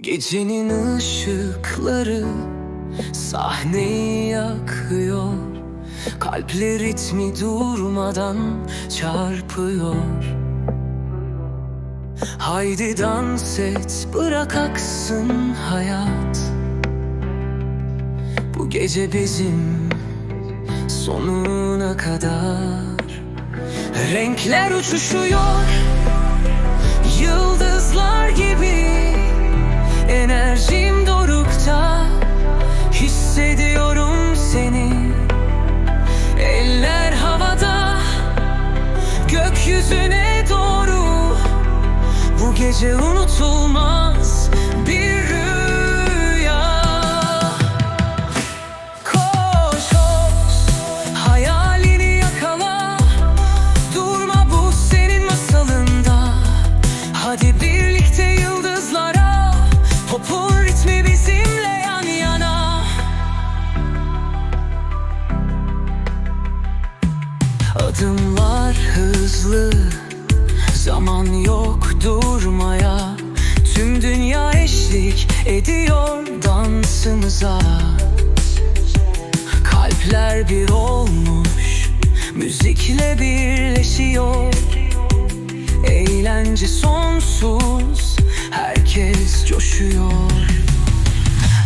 Gecenin ışıkları sahneyi yakıyor. Kalpler ritmi durmadan çarpıyor. Haydi dans et bırak aksın hayat. Bu gece bizim sonuna kadar. Renkler uçuşuyor Gökyüzüne doğru. Bu gece unutulmaz Adımlar hızlı. Zaman yok durmaya. Tüm dünya eşlik ediyor dansımıza. Kalpler bir olmuş Müzikle birleşiyor. Eğlence sonsuz Herkes coşuyor.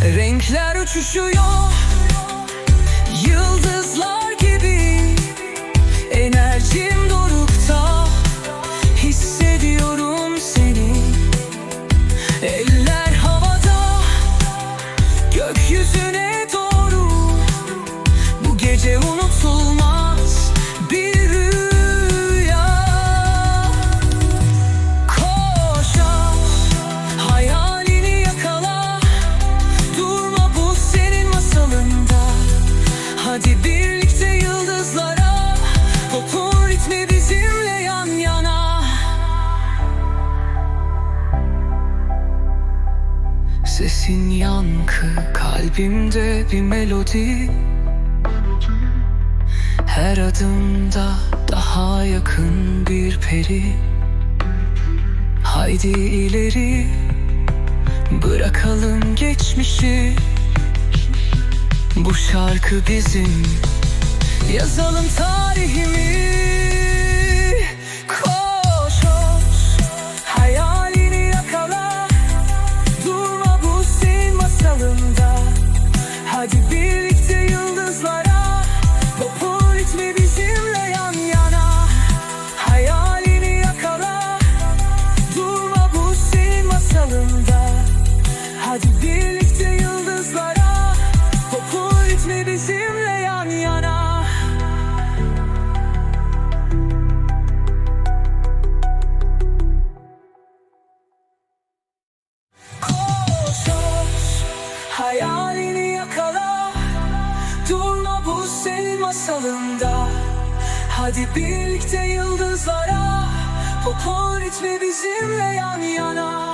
Renkler uçuşuyor Yıldızlar Gökyüzüne doğru. Bu gece unutulmaz Sesin yankı kalbimde bir melodi. Her adımda daha yakın bir peri. Haydi ileri bırakalım geçmişi. Bu şarkı bizim yazalım tarihimi Hayalini yakala. Durma bu senin masalında Hadi birlikte yıldızlara Popon ritmi bizimle yan yana